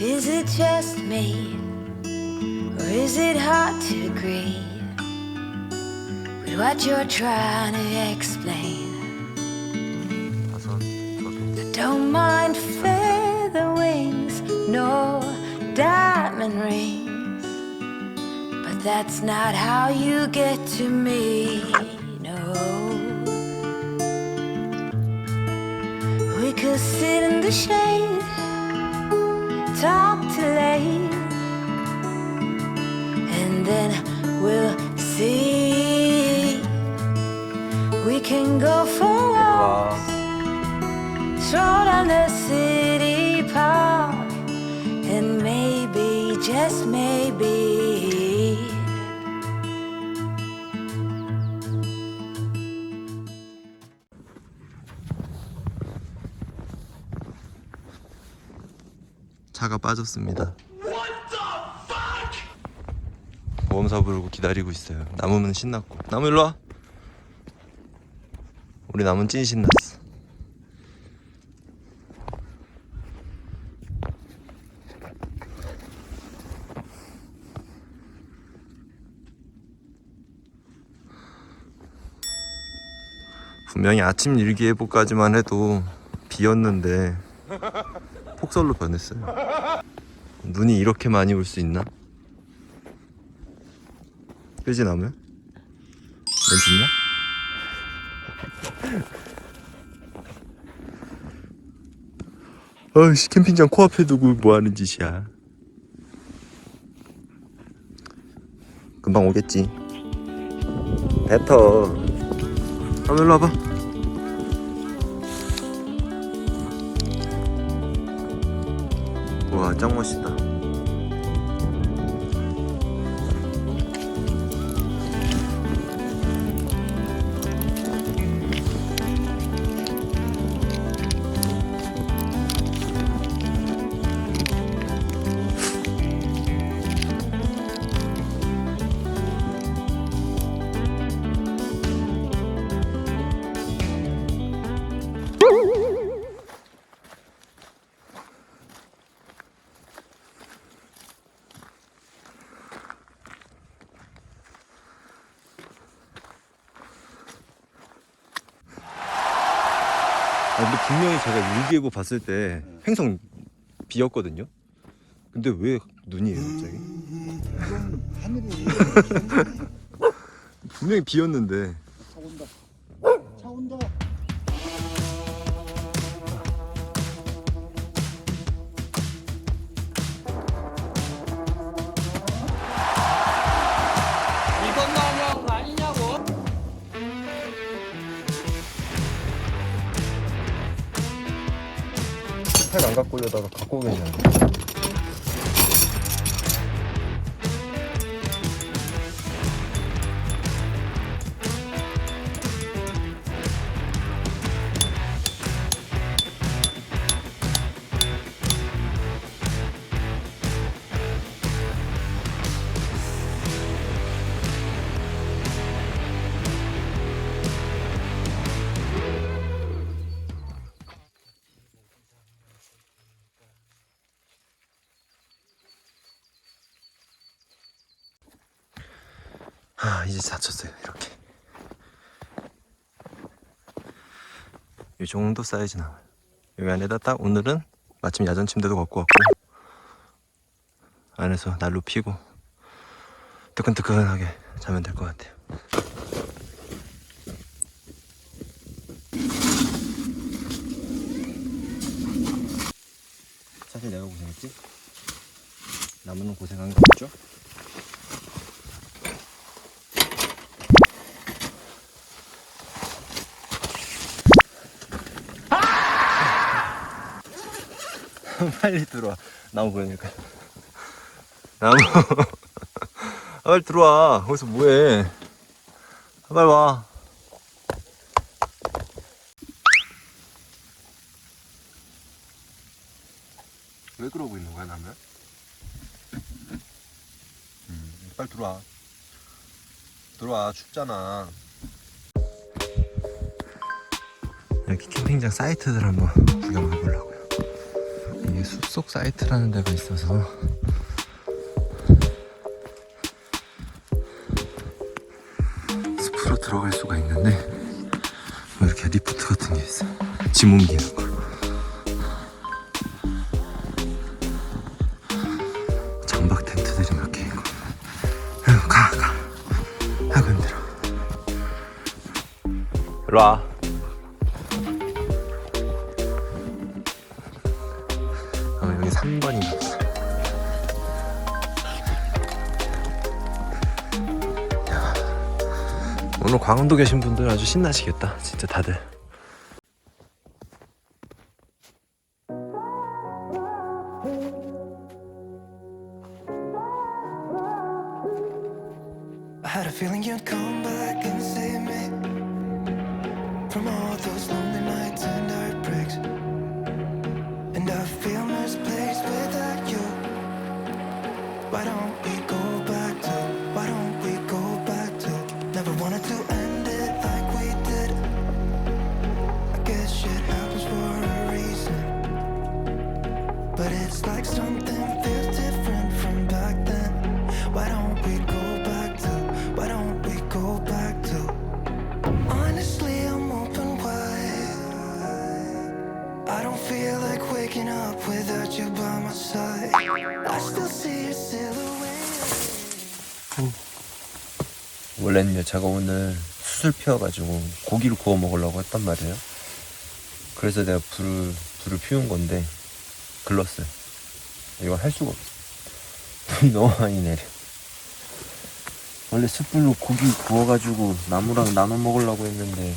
Is it just me, or is it hard to agree with what you're trying to explain? I don't mind feather wings, no diamond rings, but that's not how you get to me. No, we could sit in the shade talk till late, and then we'll see. We can go for walks. Stroll down the city park, and maybe, just maybe, 차가 빠졌습니다. 보험사 부르고 기다리고 있어요. 남으면 신났고. 나무 일로 와. 우리 남은 찐 신났어. 분명히 아침 일기예보까지만 해도 비였는데 폭설로 변했어요. 눈이 이렇게 많이 올 수 있나? 그지 나무야? 멘트냐? 어이씨 캠핑장 코앞에 두고 뭐하는 짓이야 금방 오겠지 뱉어 한번 일로 와봐 와, 짱 멋있다. 근데 분명히 제가 일기예보 봤을 때 횡성 비었거든요. 근데 왜 눈이에요, 갑자기? 하늘이 분명히 비었는데. 갖고 오려다가 갖고 오겠네. 이제 다쳤어요, 이렇게. 이 정도 사이즈 나와요. 여기 안에다 딱 오늘은 마침 야전 침대도 갖고 왔고 안에서 난로 피고 뜨끈뜨끈하게 자면 될 것 같아요. 사실 내가 고생했지? 나무는 고생한 거 없죠? 빨리 들어와. 나무 보이니까. 나무. 아, 빨리 들어와. 거기서 뭐해? 아, 빨리 와. 왜 그러고 있는 거야, 나무? 음, 빨리 들어와. 들어와, 춥잖아. 여기 캠핑장 사이트들 한번 구경해 보려고요. 여기 숲속 사이트라는 데가 있어서. 숲으로 들어갈 수가 있는데 뭐 이렇게 리프트 같은 게 있어 짐 옮기는 거. 전박 텐트들이 몇개 있고. 가가. 아이고 힘들어. 일로와 3번인가 보다 야, 오늘 광운도 계신 분들 아주 신나시겠다. 진짜 다들 But it's like something feels different from back then. Why don't we go back to? Why don't we go back to? Honestly, I'm open wide. I don't feel like waking up without you by my side. I still see your silhouette. 원래는 여차가 오늘 수술 피워가지고 고기를 구워 먹으려고 했단 말이에요. 그래서 내가 불을 불을 피운 건데 글렀어요. 이건 할 수가 없어. 불이 너무 많이 내려. 원래 숯불로 고기 구워가지고 나무랑 나눠 먹으려고 했는데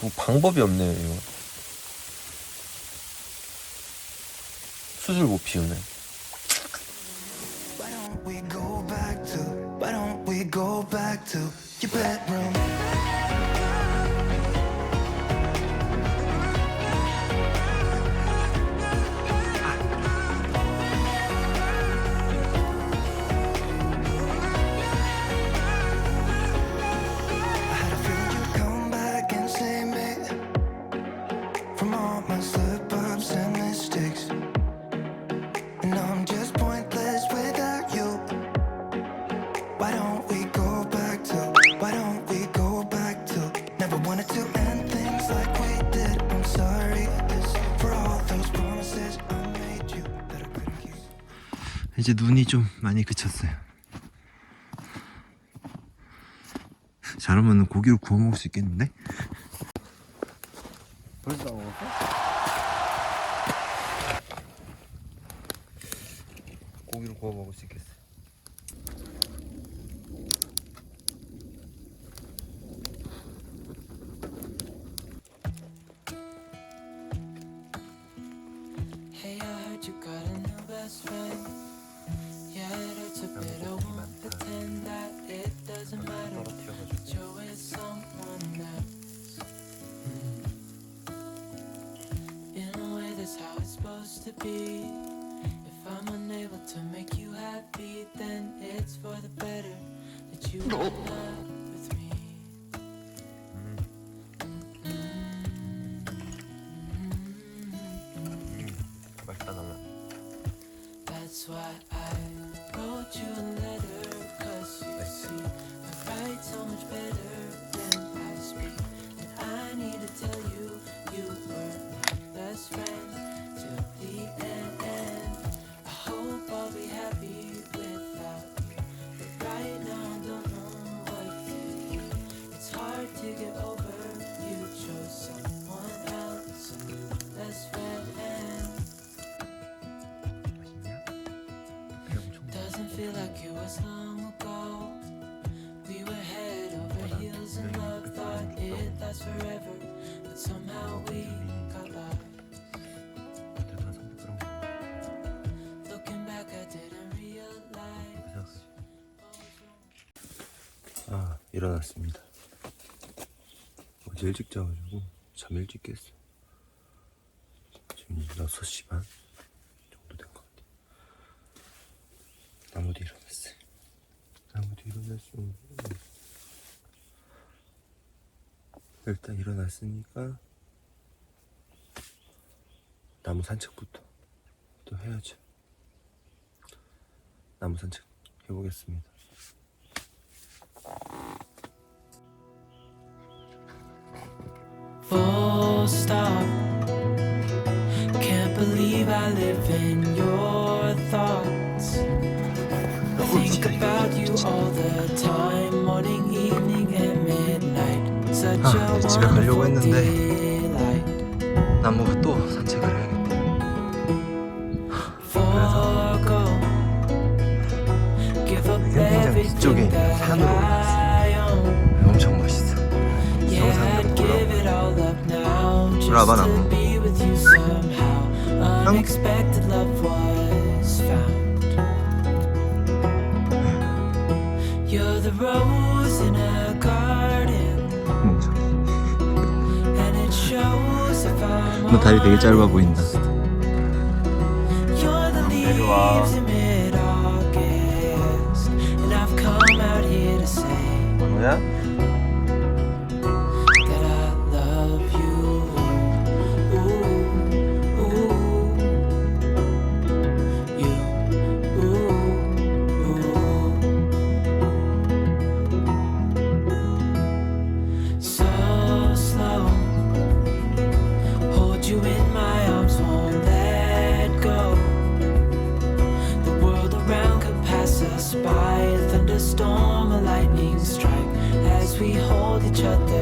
뭐 방법이 없네요 이거. 숯을 못 피우네. 이제 눈이 좀 많이 그쳤어요. 잘하면 고기를 구워 먹을 수 있겠는데? 벌써 먹었어? 고기를 구워 먹을 수 있겠어. Hey, I heard you got a new best friend. 아무것도 이 많다 That's how it's supposed to be. If I'm unable to make you happy, then it's for the better that you are not. Feel like it was long ago. We were head over heels in love, thought it lasts forever. But somehow we got lost. Looking back, I didn't realize. 아 일어났습니다. 어제 일찍 자가지고 잠 일찍 깼어. 지금 6시 반 정도 된 것 같아. 나무도 일어났어. 일어났어. 일단 일어났으니까 나무 산책부터 해야지. 나무 산책 해보겠습니다. full stop. Can't believe I live in your thoughts. Think about you all the time, morning, evening, and midnight. Such 아, a 이제 집에 가려고 했는데. 나무가 또 산책을. Give up 캠핑장 뒤쪽에 everything 있는 산으로 own. 엄청 멋있어. Yeah, 영상도 I'd 보러. give it all up now just 올라와봐, to 나무. be 너 다리 되게 짧아 보인다. honest. You're the 내려와. in by, a